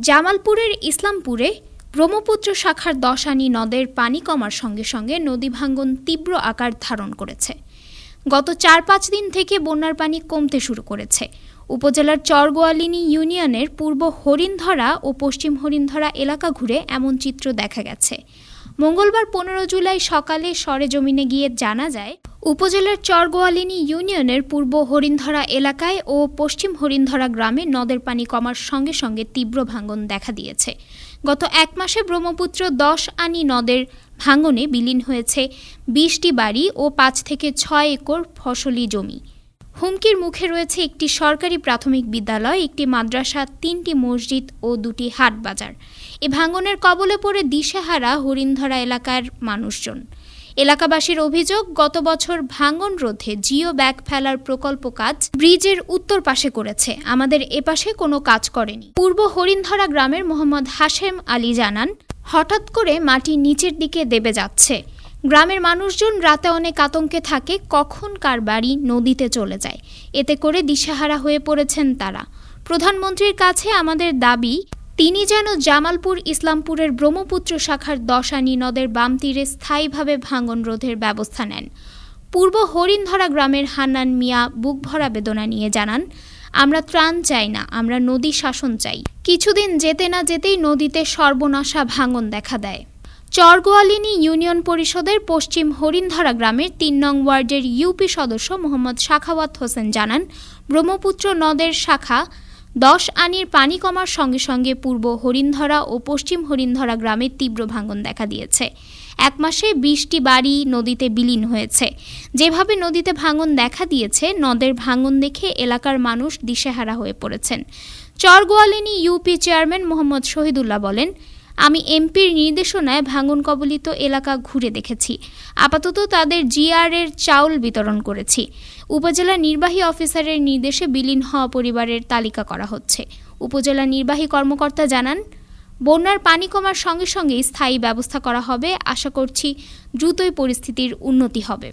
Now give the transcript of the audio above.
জামালপুরের ইসলামপুরে ব্রহ্মপুত্র শাখার দশানি নদের পানি কমার সঙ্গে সঙ্গে নদী ভাঙ্গন তীব্র আকার ধারণ করেছে। গত চার পাঁচ দিন থেকে বন্যার পানি কমতে শুরু করেছে। উপজেলার চরগোয়ালিনী ইউনিয়নের পূর্ব হরিণধরা ও পশ্চিম হরিণধরা এলাকা ঘুরে এমন চিত্র দেখা গেছে। মঙ্গলবার পনেরো জুলাই সকালে সরেজমিনে গিয়ে জানা যায় উপজেলার চরগোয়ালিনী ইউনিয়নের পূর্ব হরিণধরা এলাকায় ও পশ্চিম হরিণধরা গ্রামে নদের পানি কমার সঙ্গে সঙ্গে তীব্র ভাঙন দেখা দিয়েছে। গত এক মাসে ব্রহ্মপুত্র দশ আনি নদের ভাঙনে বিলীন হয়েছে বিশটি বাড়ি ও পাঁচ থেকে ছয় একর ফসলি জমি। হুমকির মুখে রয়েছে একটি সরকারি প্রাথমিক বিদ্যালয়, একটি মাদ্রাসা, তিনটি মসজিদ ও দুটি হাট বাজার এ ভাঙনের কবলে পড়ে দিশেহারা হরিণধরা এলাকার মানুষজন। এলাকাবাসীর অভিযোগ, গত বছর ভাঙন রোধে জিও ব্যাগ ফেলার প্রকল্প কাজ ব্রিজের উত্তর পাশে করেছে। আমাদের এপাশে কোনো কাজ করেনি। পূর্ব হরিণধরা গ্রামের মোহাম্মদ হাশেম আলী জানান, হঠাৎ করে মাটি নিচের দিকে দেবে যাচ্ছে। গ্রামের মানুষজন রাতে অনেক আতঙ্কে থাকে, কখন কার বাড়ি নদীতে চলে যায়। এতে করে দিশেহারা হয়ে পড়েছেন তারা। প্রধানমন্ত্রীর কাছে আমাদের দাবি তিনি যেন জামালপুর ইসলামপুরের ব্রহ্মপুত্র শাখার দশানি নদের বাম তীরে স্থায়ীভাবে ভাঙন রোধের ব্যবস্থা নেন। পূর্ব হরিণধরা গ্রামের হান্নান মিয়া বুক ভরা বেদনা নিয়ে জানান, আমরা ত্রাণ চাই না, আমরা নদী শাসন চাই। কিছুদিন যেতে না যেতেই নদীতে সর্বনাশা ভাঙন দেখা দেয়। চরগোয়ালিনী ইউনিয়ন পরিষদের পশ্চিম হরিণধরা গ্রামের তিন নং ওয়ার্ডের ইউপি সদস্য মোহাম্মদ শাখাওয়াত হোসেন জানান, ব্রহ্মপুত্র নদের শাখা দশ আনির পানি কমার সঙ্গে সঙ্গে পূর্ব হরিণধরা ও পশ্চিম হরিণধরা গ্রামে তীব্র ভাঙন দেখা দিয়েছে। এক মাসে বিশটি বাড়ি নদীতে বিলীন হয়েছে। যেভাবে নদীতে ভাঙন দেখা দিয়েছে, নদের ভাঙন দেখে এলাকার মানুষ দিশেহারা হয়ে পড়েছেন। চরগোয়ালিনী ইউপি চেয়ারম্যান মোহাম্মদ শহীদুল্লাহ বলেন আমি এমপির নির্দেশনায় ভাঙন কবলিত এলাকা ঘুরে দেখেছি। আপাতত তাদের জিআর এর চাউল বিতরণ করেছি। উপজেলা নির্বাহী অফিসারের নির্দেশে বিলীন হওয়া পরিবারের তালিকা করা হচ্ছে। উপজেলা নির্বাহী কর্মকর্তা জানান, বন্যার পানি কমার সঙ্গে সঙ্গে স্থায়ী ব্যবস্থা করা হবে। আশা করছি দ্রুতই পরিস্থিতির উন্নতি হবে।